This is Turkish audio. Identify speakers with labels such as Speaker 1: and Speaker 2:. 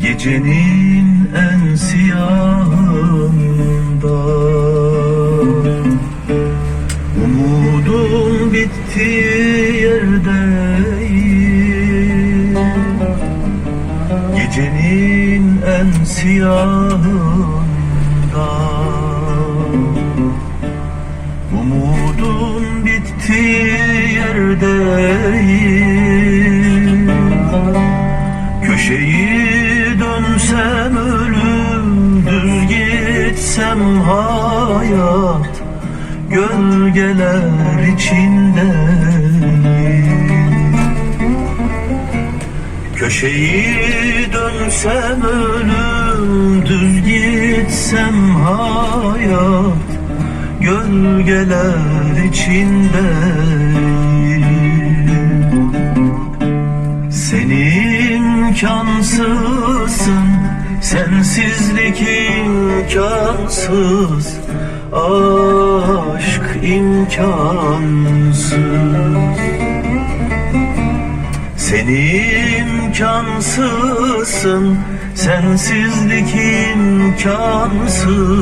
Speaker 1: Gecenin en siyahında Umudum bittiği yerdeyim. Gecenin en siyahında. Umudum bittiği yerdeyim. Köşeyi dönsem ölüm Düz gitsem hayat Gölgeler içindeyim Köşeyi dönsem ölüm Düz gitsem hayat. Gölgeler içindeyim sen imkansızsın Sensizlik imkansız. Aşk imkansız. Sen imkansızsın Sensizlik imkansız